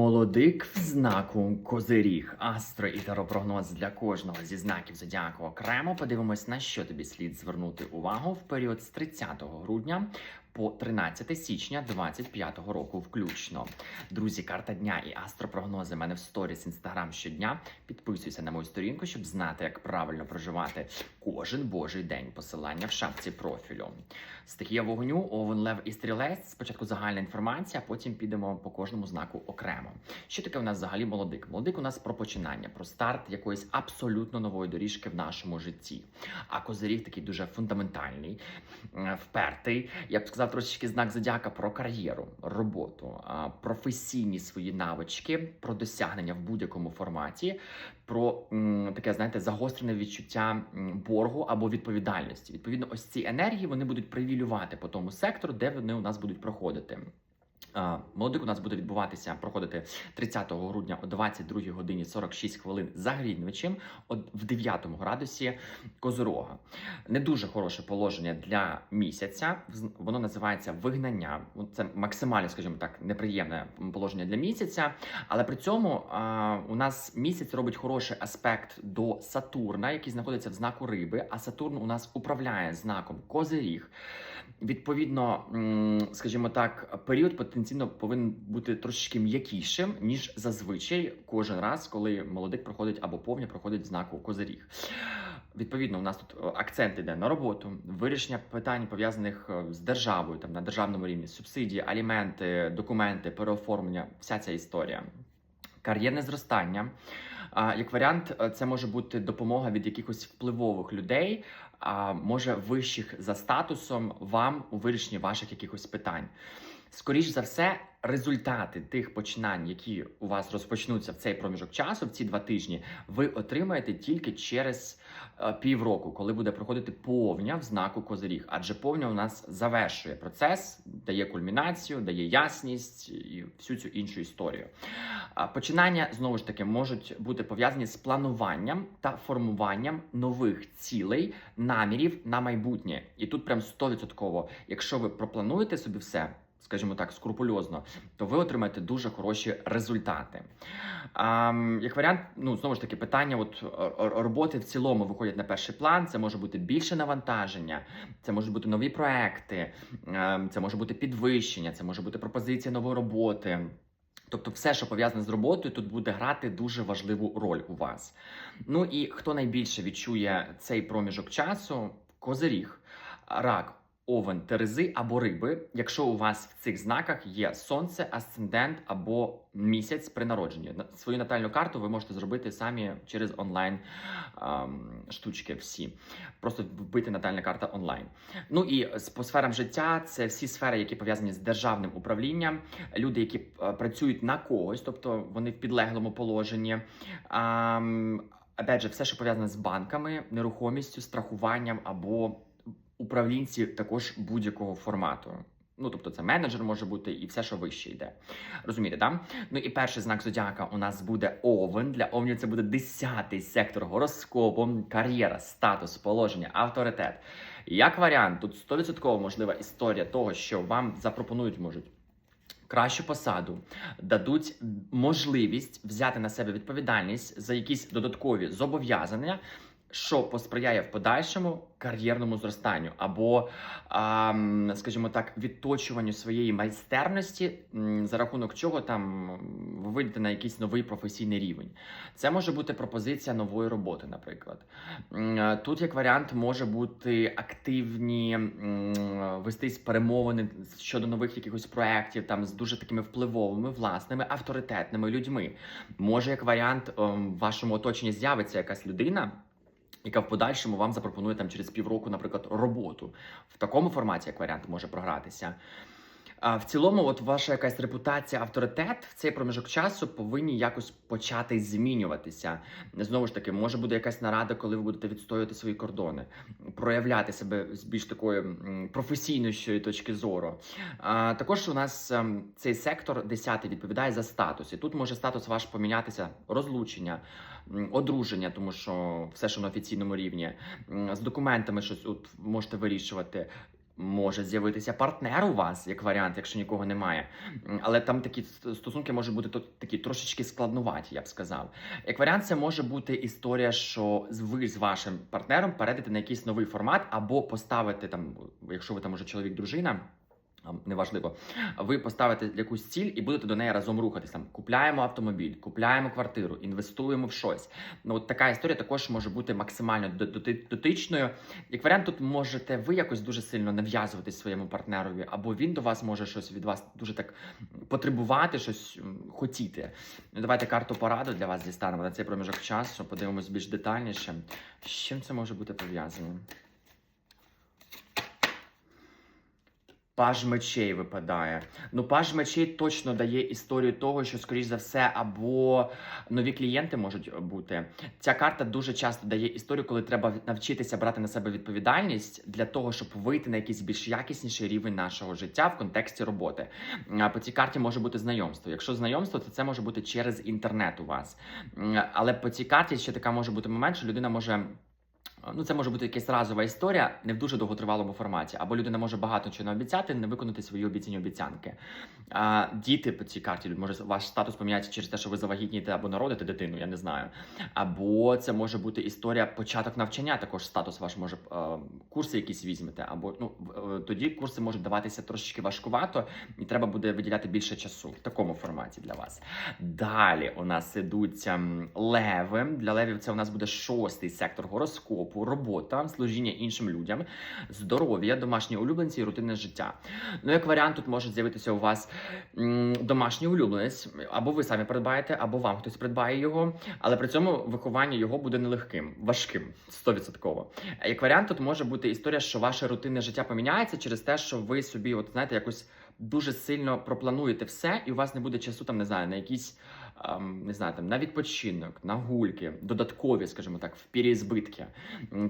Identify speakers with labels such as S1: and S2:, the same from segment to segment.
S1: Молодик в знаку Козиріг. Астро і таропрогноз для кожного зі знаків зодіаку окремо. Подивимось, на що тобі слід звернути увагу в період з 30 грудня по 13 січня 2025 року включно. Друзі, карта дня і астропрогнози в мене в сторіс інстаграм щодня. Підписуйся на мою сторінку, щоб знати, як правильно проживати кожен божий день. Посилання в шапці профілю. Стихія вогню, овен, лев і стрілець. Спочатку загальна інформація, а потім підемо по кожному знаку окремо. Що таке у нас взагалі молодик? Молодик у нас про починання, про старт якоїсь абсолютно нової доріжки в нашому житті. А козиріг такий дуже фундаментальний, е, впертий. Я б сказав, трошечки знак зодіака про кар'єру, роботу, професійні свої навички, про досягнення в будь-якому форматі, про таке, знаєте, загострене відчуття боргу або відповідальності. Відповідно, ось ці енергії вони будуть привілювати по тому сектору, де вони у нас будуть проходити. Молодик у нас буде відбуватися, проходити 30 грудня о 22 годині 46 хвилин за Грінвичем, в 9 градусі Козорога. Не дуже хороше положення для місяця. Воно називається вигнання. Це максимально, скажімо так, неприємне положення для місяця. Але при цьому а, у нас місяць робить хороший аспект до Сатурна, який знаходиться в знаку риби. А Сатурн у нас управляє знаком Козиріг. Відповідно, скажімо так, період потенційно повинен бути трошечки м'якішим, ніж зазвичай кожен раз, коли молодик проходить або повня проходить знаку Козиріг. Відповідно, у нас тут е, акцент іде на роботу, вирішення питань пов'язаних е, з державою, там на державному рівні, субсидії, аліменти, документи, переоформлення, вся ця історія. Кар'єрне зростання. Як варіант, е, це може бути допомога від якихось впливових людей, може вищих за статусом вам у вирішенні ваших якихось питань. Скоріш за все, результати тих починань, які у вас розпочнуться в цей проміжок часу, в ці два тижні, ви отримаєте тільки через е, півроку, коли буде проходити повня в знаку Козиріг. Адже повня у нас завершує процес, дає кульмінацію, дає ясність і всю цю іншу історію. Починання знову ж таки можуть бути пов'язані з плануванням та формуванням нових цілей, намірів на майбутнє. І тут прям 100%, якщо ви проплануєте собі все. Скажімо так, скрупульозно, то ви отримаєте дуже хороші результати. А, як варіант, ну знову ж таки, питання от р- роботи в цілому виходять на перший план. Це може бути більше навантаження, це можуть бути нові проекти, е, це може бути підвищення, це може бути пропозиція нової роботи. Тобто, все, що пов'язане з роботою, тут буде грати дуже важливу роль у вас. Ну і хто найбільше відчує цей проміжок часу? Козиріг, рак. Овен, терези або риби, якщо у вас в цих знаках є сонце, асцендент або місяць при народженні. Свою натальну карту ви можете зробити самі через онлайн ем, штучки. Всі просто вбити натальна карта онлайн. Ну і по сферам життя це всі сфери, які пов'язані з державним управлінням, люди, які е, працюють на когось, тобто вони в підлеглому положенні. Ам, Опять же, все, що пов'язане з банками, нерухомістю, страхуванням або управлінці також будь-якого формату. Ну, тобто, це менеджер може бути і все, що вище йде. Розумієте, да? Ну і перший знак зодіака у нас буде овен. Для овнів це буде 10-й сектор гороскопу, кар'єра, статус, положення, авторитет. Як варіант, тут 100% можлива історія того, що вам запропонують можуть. Кращу посаду дадуть можливість взяти на себе відповідальність за якісь додаткові зобов'язання, що посприяє в подальшому кар'єрному зростанню, або, ам, скажімо так, відточуванню своєї майстерності, за рахунок чого там ви вийдете на якийсь новий професійний рівень. Це може бути пропозиція нової роботи, наприклад. Е, Тут як варіант може бути активні вестись перемовини щодо нових якихось проєктів, там з дуже такими впливовими, власними, авторитетними людьми. Може, як варіант, ем, в вашому оточенні з'явиться якась людина. Яка в подальшому вам запропонує там через півроку, наприклад, роботу в такому форматі, як варіант, може програтися. А в цілому, от ваша якась репутація, авторитет в цей проміжок часу повинні якось почати змінюватися. Знову ж таки, може буде якась нарада, коли ви будете відстоювати свої кордони, проявляти себе з більш такої професійнішої точки зору. А, також у нас ем, цей сектор 10 відповідає за статус. І тут може статус ваш помінятися розлучення, одруження, тому що все, що на офіційному рівні, з документами щось от можете вирішувати. Може з'явитися партнер у вас, як варіант, якщо нікого немає. Але там такі стосунки можуть бути такі трошечки складнуваті, я б сказав. Як варіант, це може бути історія, що ви з вашим партнером перейдете на якийсь новий формат, або поставите там, якщо ви там уже чоловік, дружина. а, Неважливо, ви поставите якусь ціль і будете до неї разом рухатись. Там купляємо автомобіль, купляємо квартиру, інвестуємо в щось. Ну от така історія також може бути максимально дотичною. Як варіант, тут можете ви якось дуже сильно нав'язуватись своєму партнерові, або він до вас може щось від вас дуже так потребувати, щось хотіти. Ну, давайте карту пораду для вас дістанемо на цей проміжок часу. Подивимось більш детальніше. З чим це може бути пов'язано? Паж мечей випадає. Ну, паж мечей точно дає історію того, що, скоріш за все, або нові клієнти можуть бути. Ця карта дуже часто дає історію, коли треба навчитися брати на себе відповідальність для того, щоб вийти на якийсь більш якісніший рівень нашого життя в контексті роботи. По цій карті може бути знайомство. Якщо знайомство, то це може бути через інтернет у вас. Але по цій карті ще така може бути момент, що людина може. Ну, це може бути якась разова історія, не в дуже довготривалому форматі. Або людина може багато чого наобіцяти, не виконати свої обіцяні обіцянки. А, діти по цій карті може ваш статус поміняється через те, що ви завагітнієте або народите дитину, я не знаю. Або це може бути історія початок навчання. Також статус ваш може е, курси якісь візьмете. Або ну е, тоді курси можуть даватися трошечки важкувато, і треба буде виділяти більше часу в такому форматі для вас. Далі у нас ідуть ем, леви. Для левів це у нас буде шостий сектор гороскопу, робота, служіння іншим людям, здоров'я, домашні улюбленці і рутинне життя. Ну, як варіант, тут може з'явитися у вас домашній улюбленець, або ви самі придбаєте, або вам хтось придбає його, але при цьому виховання його буде нелегким, важким, 100%. Як варіант, тут може бути історія, що ваше рутинне життя поміняється через те, що ви собі, от знаєте, якось дуже сильно проплануєте все, і у вас не буде часу там, не знаю, на якісь. ем, Не знаю, там на відпочинок, на гульки, додаткові, скажімо так, в переізбитки.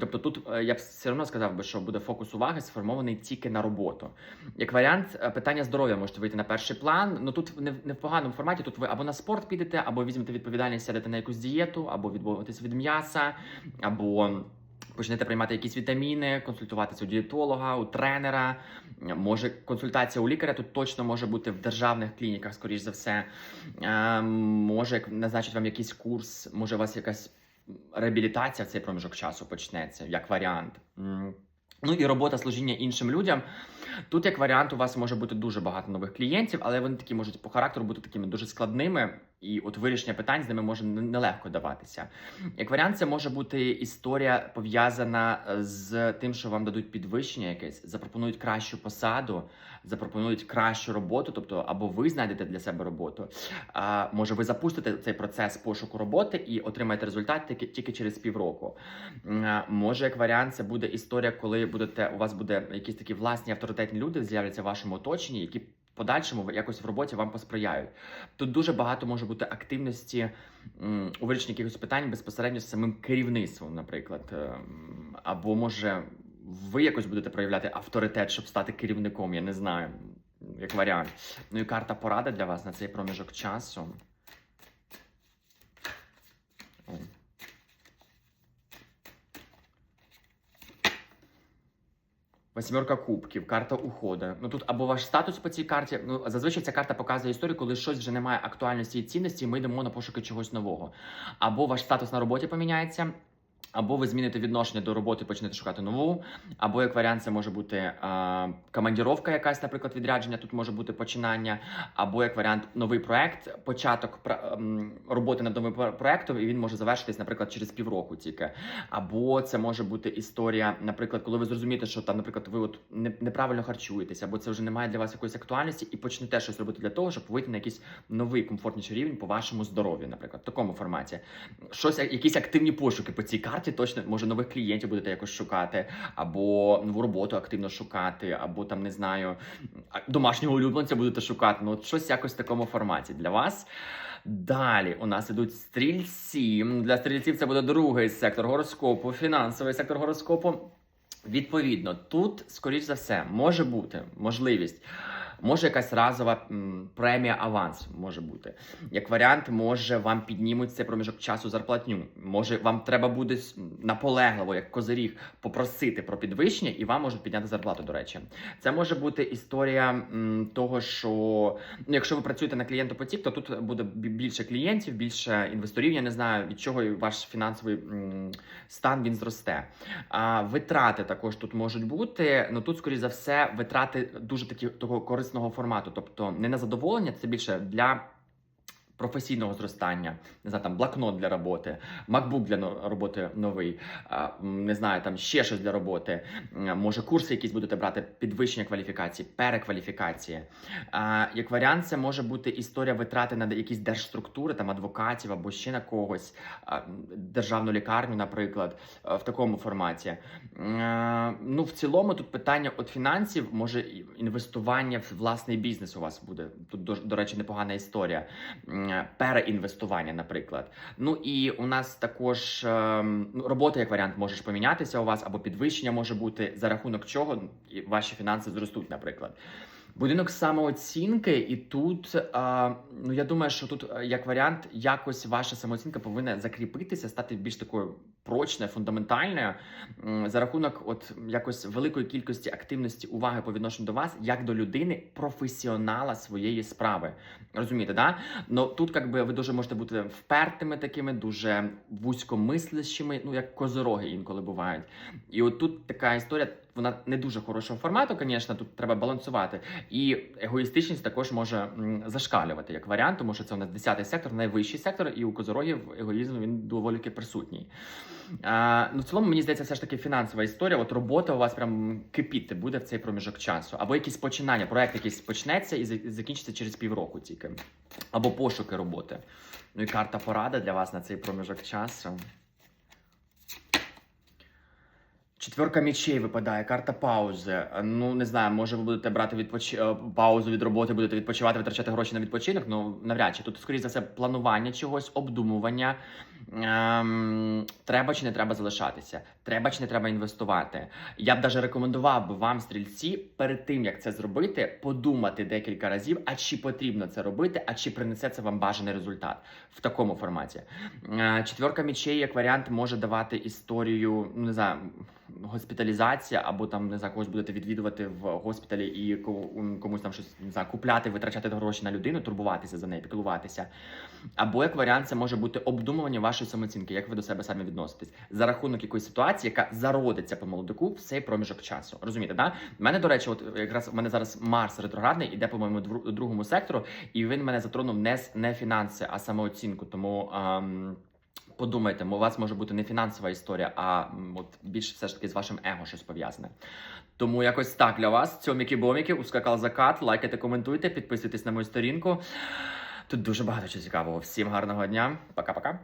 S1: Тобто тут е, я б все одно сказав би, що буде фокус уваги сформований тільки на роботу. Як варіант, е, питання здоров'я можете вийти на перший план. Ну тут не в не в поганому форматі. Тут ви або на спорт підете, або візьмете відповідальність, сядете на якусь дієту, або відмовитесь від м'яса, або. Почнете приймати якісь вітаміни, консультуватися у дієтолога, у тренера. Може, консультація у лікаря тут точно може бути в державних клініках, скоріш за все. Е, може, назначить вам якийсь курс, може, у вас якась реабілітація в цей проміжок часу почнеться, як варіант. Ну і робота служіння іншим людям. Тут, як варіант, у вас може бути дуже багато нових клієнтів, але вони такі можуть по характеру бути такими дуже складними, і от вирішення питань з ними може нелегко даватися. Як варіант, це може бути історія пов'язана е, з тим, що вам дадуть підвищення якесь, запропонують кращу посаду, запропонують кращу роботу, тобто або ви знайдете для себе роботу, а може ви запустите цей процес пошуку роботи і отримаєте результат тільки, тільки через півроку. А, Може, як варіант, це буде історія, коли будете у вас буде якісь такі власні авторитетні люди з'являться в вашому оточенні, які подальшому якось в роботі вам посприяють. Тут дуже багато може бути активності у вирішенні якихось питань безпосередньо з самим керівництвом, наприклад, Ем, або може ви якось будете проявляти авторитет, щоб стати керівником. Я не знаю, як варіант. Ну і карта порада для вас на цей проміжок часу. Восьмерка кубків, карта уходу. Ну тут або ваш статус по цій карті. Ну зазвичай ця карта показує історію, коли щось вже не має актуальності і цінності, і ми йдемо на пошуки чогось нового. Або ваш статус на роботі поміняється, або ви зміните відношення до роботи, почнете шукати нову. Або як варіант, це може бути е, командіровка, якась, наприклад, відрядження. Тут може бути починання, або як варіант новий проект, початок ем, роботи над новим проектом, і він може завершитись, наприклад, через півроку тільки. Або це може бути історія, наприклад, коли ви зрозумієте, що там, наприклад, ви от неправильно харчуєтесь, або це вже не має для вас якоїсь актуальності, і почнете щось робити для того, щоб вийти на якийсь новий комфортніший рівень по вашому здоров'ю, наприклад, в такому форматі. Щось, якісь активні пошуки по цій карті, точно може нових клієнтів будете якось шукати, або нову роботу активно шукати, або там не знаю, домашнього улюбленця будете шукати. Ну, от щось якось в такому форматі для вас. Далі у нас ідуть стрільці. Для стрільців це буде другий сектор гороскопу, фінансовий сектор гороскопу. Відповідно, тут, скоріш за все, може бути можливість Може якась разова премія аванс може бути. Як варіант, може вам піднімуть цей проміжок часу зарплатню. Може, вам треба буде наполегливо, як козиріг, попросити про підвищення, і вам можуть підняти зарплату. До речі, це може бути історія того, що ну, якщо ви працюєте на клієнтопотік, то тут буде більше клієнтів, більше інвесторів. Я не знаю від чого ваш фінансовий стан він зросте. А витрати також тут можуть бути. Ну тут, скоріш за все, витрати дуже такі такого корисного формату, тобто не на задоволення, це більше для. Професійного зростання, не знаю, там блокнот для роботи, MacBook для роботи новий, не знаю, там ще щось для роботи. Може, курси якісь будете брати, підвищення кваліфікації, перекваліфікації. Як варіант, це може бути історія витрати на якісь держструктури, там адвокатів або ще на когось, державну лікарню, наприклад, в такому форматі. Е, Ну, в цілому, тут питання от фінансів, може інвестування в власний бізнес у вас буде. Тут, до речі, непогана історія. Переінвестування, наприклад. Ну і у нас також ем, ну, робота як варіант може помінятися у вас, або підвищення може бути, за рахунок чого ваші фінанси зростуть, наприклад. Будинок самооцінки, і тут а, ну я думаю, що тут як варіант, якось ваша самооцінка повинна закріпитися, стати більш такою прочною, фундаментальною за рахунок, от якось великої кількості активності уваги по відношенню до вас, як до людини, професіонала своєї справи. Розумієте, да? Ну тут, якби ви дуже можете бути впертими такими, дуже вузькомислящими, ну як козороги інколи бувають. І от тут така історія, вона не дуже хорошого формату, звісно, тут треба балансувати. І егоїстичність також може зашкалювати як варіант, тому що це у нас 10-й сектор, найвищий сектор, і у козорогів егоїзм він доволі присутній. А, ну, в цілому, мені здається, все ж таки фінансова історія. От робота у вас прям кипіти буде в цей проміжок часу. Або якісь починання, проект якийсь почнеться і закінчиться через півроку тільки. Або пошуки роботи. Ну і карта порада для вас на цей проміжок часу. Четверка мечей випадає, карта паузи. Ну не знаю, може ви будете брати відпоч... е, паузу від роботи, будете відпочивати, витрачати гроші на відпочинок. Ну навряд чи тут, скоріше за все, планування чогось, обдумування. Ем, треба чи не треба залишатися, треба чи не треба інвестувати. Я б даже рекомендував би вам, стрільці, перед тим як це зробити, подумати декілька разів, а чи потрібно це робити, а чи принесе це вам бажаний результат в такому форматі. Е, Четверка мічей, як варіант, може давати історію, ну не знаю, госпіталізація, або там не знаю, когось будете відвідувати в госпіталі і комусь там щось не знаю, купляти, витрачати гроші на людину, турбуватися за неї, піклуватися. Або як варіант, це може бути обдумування вашої самооцінки, як ви до себе самі відноситесь за рахунок якоїсь ситуації, яка зародиться по молодику в цей проміжок часу. Розумієте, да? У мене, до речі, от якраз у мене зараз Марс ретроградний іде по моєму другому сектору, і він мене затронув не, не фінанси, а самооцінку. Тому. ем, Подумайте, у вас може бути не фінансова історія, а от більше все ж таки з вашим его щось пов'язане. Тому якось так для вас. Цьоміки боміки ускакав закат. Лайкайте, коментуйте, підписуйтесь на мою сторінку. Тут дуже багато чого цікавого. Всім гарного дня. Пока-пока.